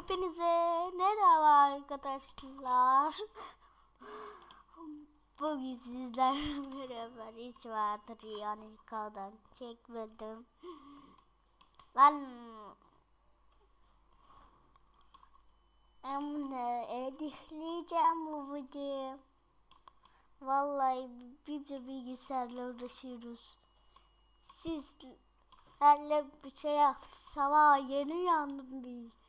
Hepinize merhaba arkadaşlar. Bugün sizlerle beraber hiç vardır yani kadar çekmedim. Ben ben editleyeceğim bu videoyu. Vallahi bir de bilgisayarla uğraşıyoruz. Siz herle bir şey yaptı. Sabah yeni uyandım bir.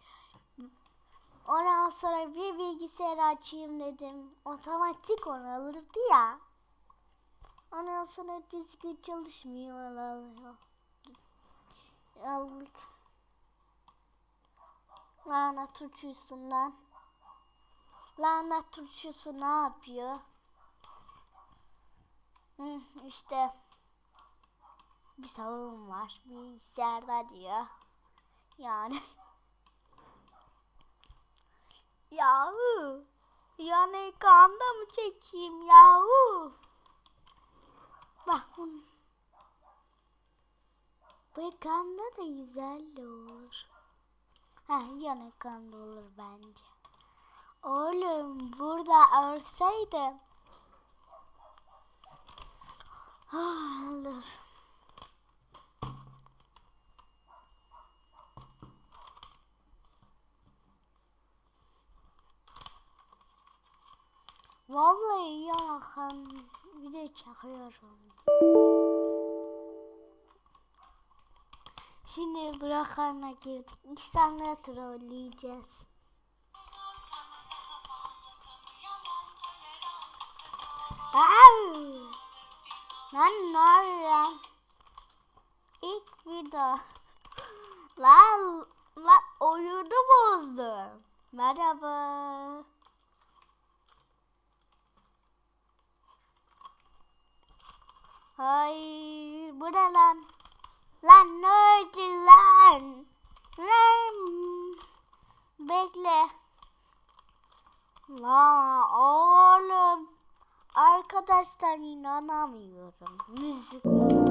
Ondan sonra bir bilgisayar açayım dedim. Otomatik onu alırdı ya. Ondan sonra düzgün çalışmıyor. Allah Aldık. Lanet turşusundan. Lanet turşusu ne yapıyor? Hı, işte bir sorun var bilgisayarda diyor. Yani Yahu yani ekranda mı çekeyim yahu? Bak bunu. Bu ekranda da güzel olur. Ha yan ekranda olur bence. Oğlum burada olsaydı. Ah, olur. Vallahi yakan bir de çakıyorum. Şimdi bırakana girdik. İnsanları trolleyeceğiz. Au! Lan ne oluyor lan? İlk video. Lan, lan oyunu bozdum. Merhaba. Hayır, bu ne lan? Lan ne oldu lan? Lan. Bekle. La oğlum. Arkadaşlar inanamıyorum. Müzik.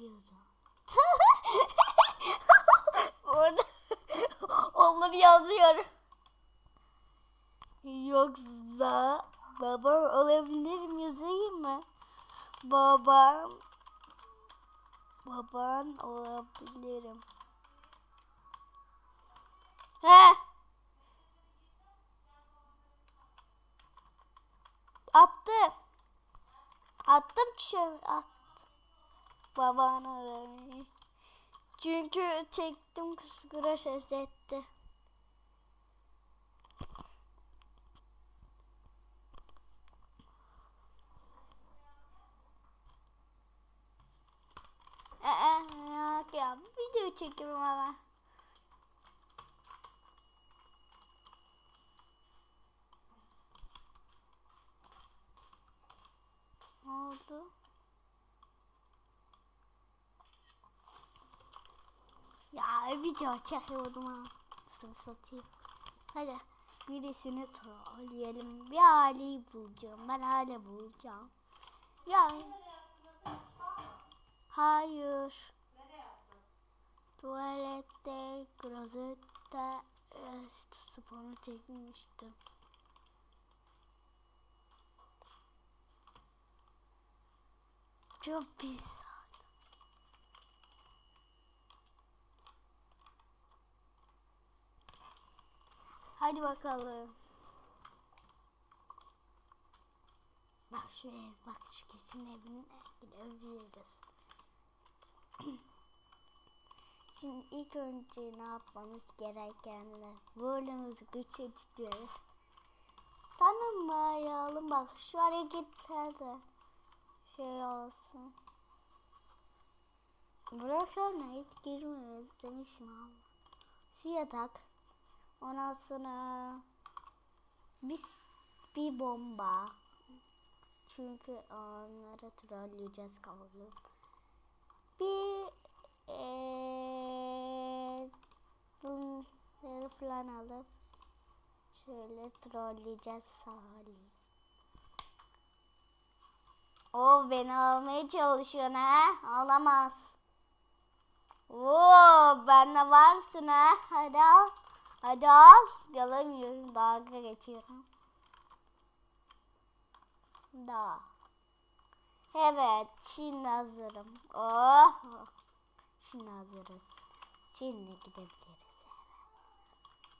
yapıyordu. Orada onları yazıyorum. Yoksa babam olabilir müziği mi? Babam baban olabilirim. He. Attı. Attım çöp. Attım. Babana. Çünkü çektim kuskura ses etti. Yok ya video çekiyorum ama. Ne oldu? Ya video çekiyordum ha. Nasıl satayım? Hadi birisini trolleyelim. Bir haleyi bulacağım. Ben hale bulacağım. Ya. Hayır. Tuvalette, klozette işte sponu çekmiştim. Çok pis. Hadi bakalım. Bak şu ev, bak şu kesin evine gidebiliriz. Şimdi ilk önce ne yapmamız gerekenler? Burnumuzu güçlendiriyoruz. Tamam mı arayalım? Bak şu hareketler de şey olsun. Bırakalım hiç girmiyoruz demişim abi. Şu yatak. Ondan sonra biz bir bomba. Çünkü onları trolleyeceğiz kavga. Bir eee bunları falan alıp şöyle trolleyeceğiz Salih. O beni almaya çalışıyor ha. Alamaz. Oo, benle varsın ha. Hadi al. Hadi al. Yalamıyorum. Dalga geçiyorum. Da. Evet. Şimdi hazırım. Oh. Şimdi hazırız. Şimdi gidebiliriz.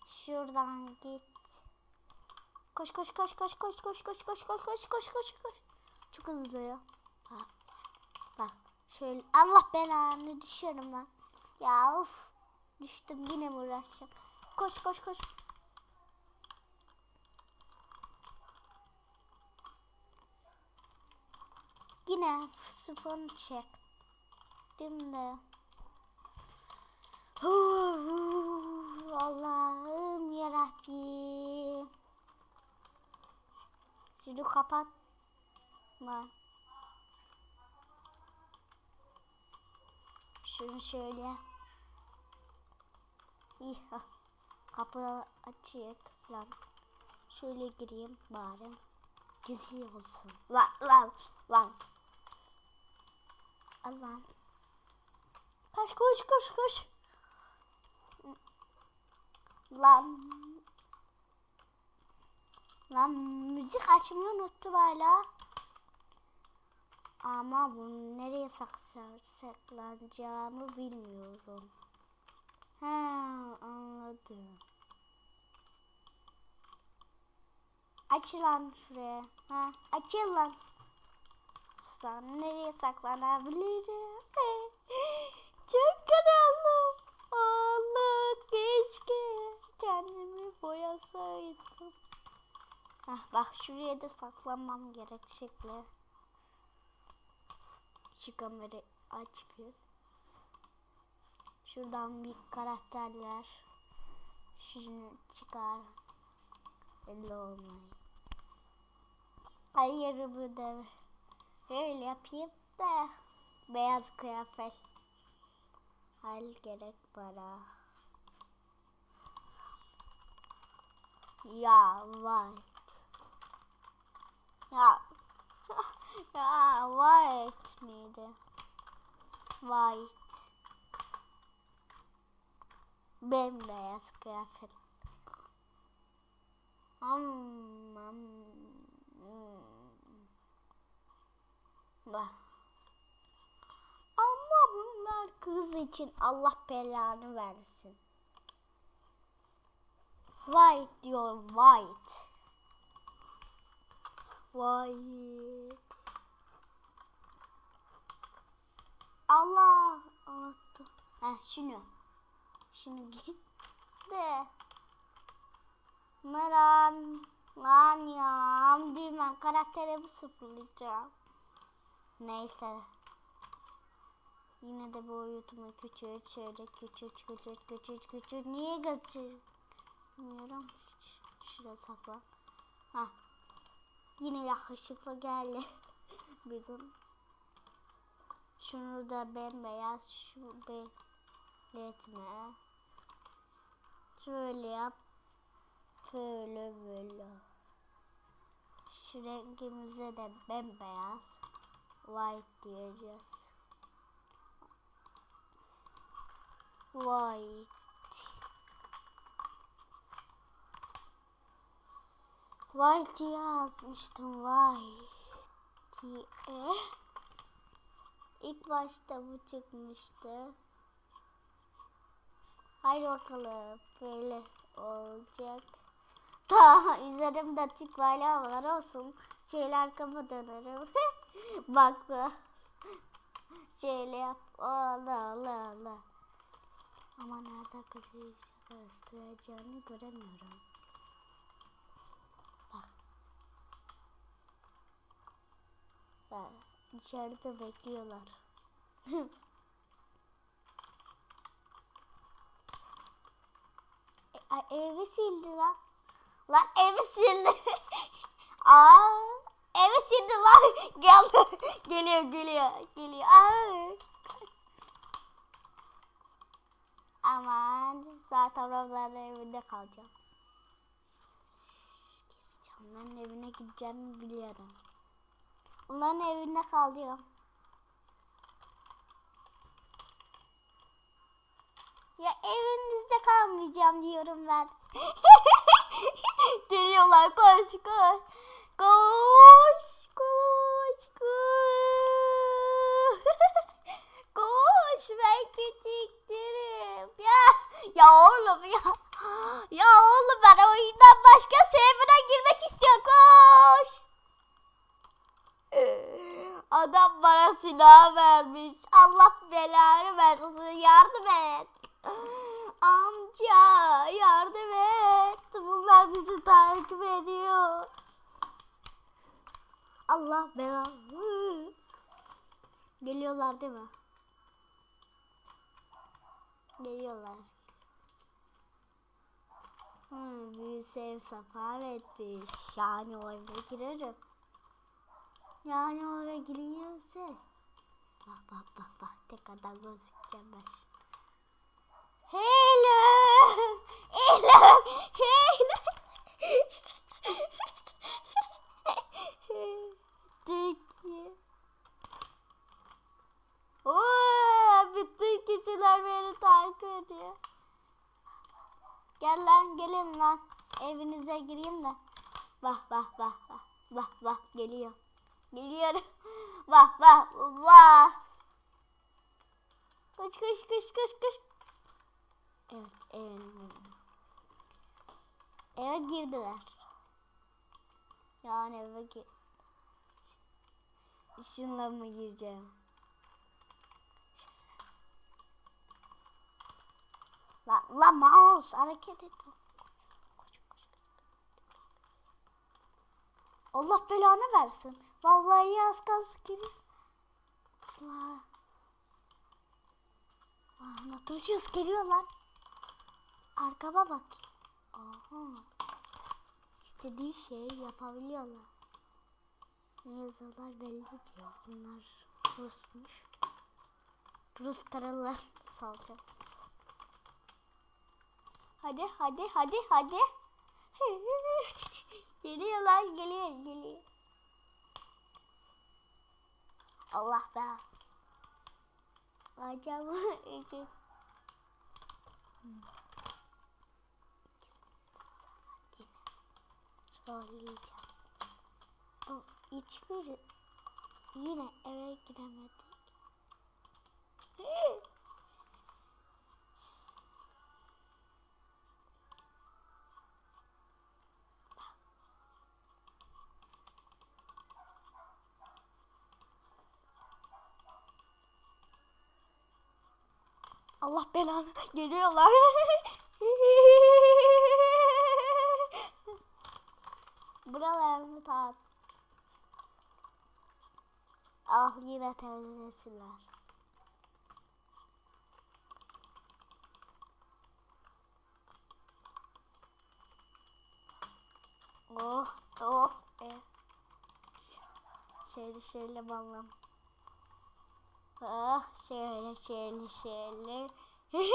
Şuradan git. Koş koş koş koş koş koş koş koş koş koş koş koş koş. Çok hızlı ya. Bak. Bak. Şöyle Allah belanı düşüyorum lan. Ya of. Düştüm yine mi uğraşacağım? Koş koş koş. Yine spon çektim de. Allah'ım yarabbim. Şunu kapatma. Şunu şöyle. İyi. Kapı açık falan. Şöyle gireyim bari. Gizli olsun. Lan lan lan. Al lan. Koş koş koş. Lan. Lan müzik açmayı unuttum hala. Ama bunu nereye saklanacağımı bilmiyorum. Ha anladım. Aç lan şuraya. Ha açıl lan. Sen nereye saklanabilirim? Çok karanlık. Allah keşke kendimi boyasaydım. Hah bak şuraya da saklanmam gerek şekli. Şu kamerayı aç bir. Şuradan bir karakterler. Şunu çıkar. Belli olmayın. Hayır bu da öyle yapayım da beyaz kıyafet. Hal gerek bana. Ya white. Ya Ya white miydi? White. Bembeyaz kıyafet. Hmm, Bak. Ama bunlar kız için Allah belanı versin. White diyorum white. White. Allah unuttum. Heh şunu. Şunu giy. De. Lan. Lan ya. Düğmem karakterimi sıfırlayacağım. Neyse. Yine de boyutumu küçült. Şöyle küçült küçült küçült küçült. Niye? Bilmiyorum. Şuraya sakla. Hah. Yine yakışıklı geldi. Bizim. Şunu da bembeyaz. Şu belirtme. Şöyle yap. Böyle böyle. Şu rengimize de bembeyaz. White diyeceğiz. White. White yazmıştım. White diye. İlk başta bu çıkmıştı. Haydi bakalım. Böyle olacak. Ta üzerimde tik bayramlar olsun. Şöyle arkama dönerim. Bak bu. Şöyle yap. Allah Allah Allah. Ama nerede göstereceğini göremiyorum. Bak. Bak. İçeride bekliyorlar. E, evi sildi lan. Lan evi sildi. Aa, sildi lan. Gel. geliyor geliyor. Geliyor. Aa. Aman zaten onların evinde kalacağım. Onların evine gideceğimi biliyorum. Onların evinde kalacağım. Ya evinizde kalmayacağım diyorum ben. Geliyorlar koş koş. Koş koş koş. koş ben küçüktürüm. Ya ya oğlum ya. Ya oğlum ben oyundan başka server'a girmek istiyorum koş. Adam bana silah vermiş. Allah belanı versin. Yardım et. Amca yardım et. Bunlar bizi takip ediyor. Allah belanı. Geliyorlar değil mi? Geliyorlar. Hmm, safar etmiş. Yani o eve girerim. Yani o eve giriyorsa. Bak bak bak bak. Tek adam gözükeceğim ben. Hello! Hello! Hello! Türkiye. Oo, bütün kişiler beni takip ediyor. Gel lan gelin lan. Evinize gireyim de. Bak bak bak bak. Bak bak geliyor. Geliyorum. Bak bak bak. Koş koş koş koş koş. Evet evim. Eve girdiler. Yani eve gir. Gireceğim? La, la mouse hareket et. Allah belanı versin. Vallahi az kalsın gibi. Asla. Ah, Naturcuyuz geliyorlar. Arkama bak. Aha. İstediği şeyi yapabiliyorlar. Ne yazıyorlar belli değil. Bunlar Rusmuş. Rus karalar salacak. Hadi hadi hadi hadi. Geliyorlar geliyor geliyor. Allah be. Acaba iki. Söyleyeceğim. Bu hiçbiri yine eve giremedik. Allah belanı geliyorlar. Buralarını tat. Ah yine temizlesinler. Oh oh e. Şöyle şöyle ballam. Ah şöyle şöyle şöyle.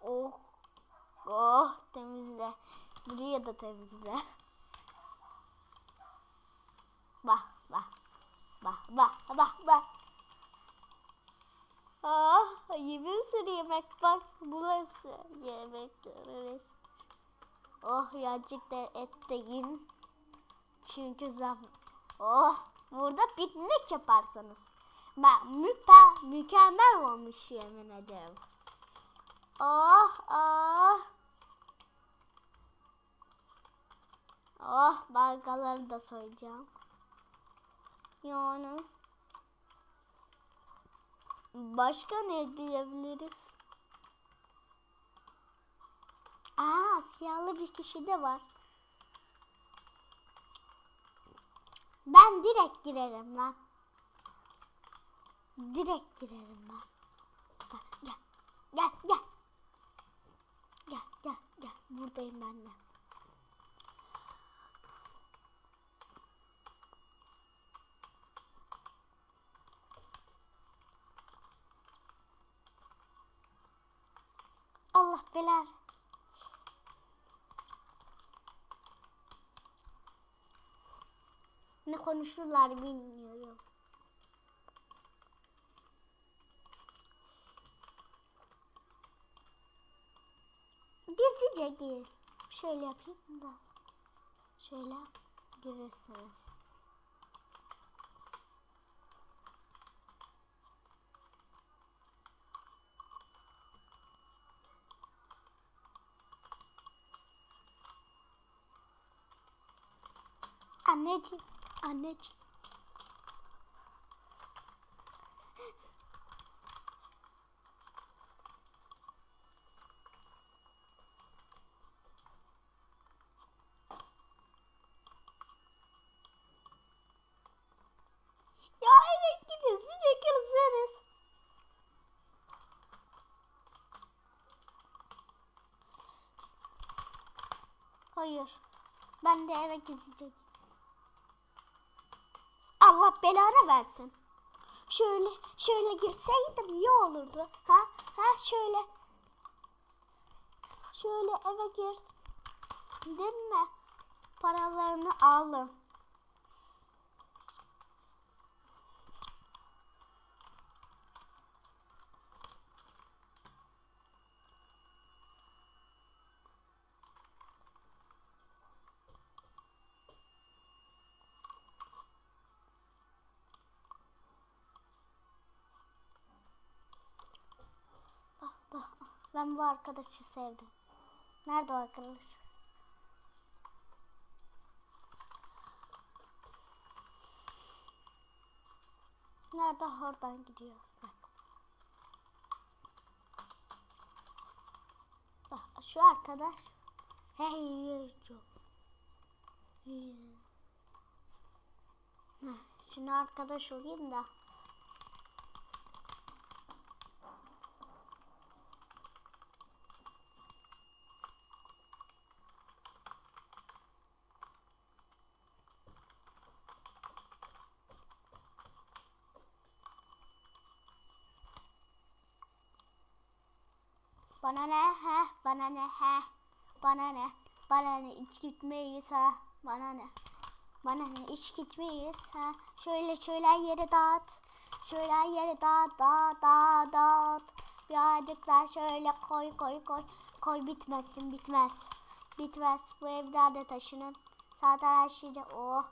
oh oh temizle. Buraya da temizle. Bak bak. Bak bak bak bak. Ah yemin sürü yemek bak. Burası yemek görürüz. Oh birazcık da et de yiyin. Çünkü zam. Oh burada piknik yaparsanız. Ben müpe, mükemmel olmuş yemin ederim. Oh oh. Oh bankaları da soyacağım. Yani. Başka ne diyebiliriz? Aa siyahlı bir kişi de var. Ben direkt girerim lan. Direkt girerim ben. Gel gel gel gel. Gel gel gel. Buradayım ben de. Belanı. Ne konuşurlar bilmiyorum. Gizlice gir. Şöyle yapayım da. Şöyle girirsiniz. Anneciğim, anneciğim. Hayır. Ben de eve gidecek. Belanı versin. Şöyle şöyle girseydim iyi olurdu. Ha? Ha şöyle. Şöyle eve gir. Değil mi? Paralarını alın. Bak bak. Ben bu arkadaşı sevdim. Nerede o arkadaş? Nerede oradan gidiyor. Bak. Şu arkadaş. Hey çok. Şunu arkadaş olayım da. Bana ne he? Bana ne he? Bana ne? Bana ne? İç gitmeyiz ha? Bana ne? Bana ne iş gitmeyiz. Ha? Şöyle şöyle yere dağıt. Şöyle yere dağıt dağıt dağıt dağıt. Birazcık daha şöyle koy koy koy. Koy bitmezsin bitmez. Bitmez. Bu evlerde taşının. Zaten her şeyde oh.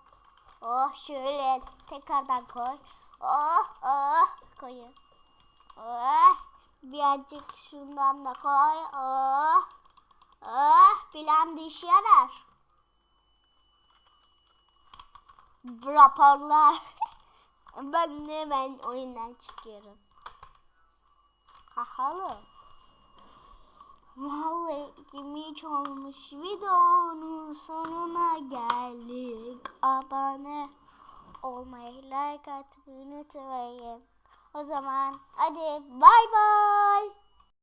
Oh şöyle tekrardan koy. Oh oh koyun. Oh. Birazcık şundan da koy. Oh. Oh. Bilen de yarar. Raporlar. ben de hemen oyundan çıkıyorum. Kahalı. Vallahi hiç olmuş videonun sonuna geldik. Abone olmayı, like atmayı unutmayın. O zaman hadi bay bay.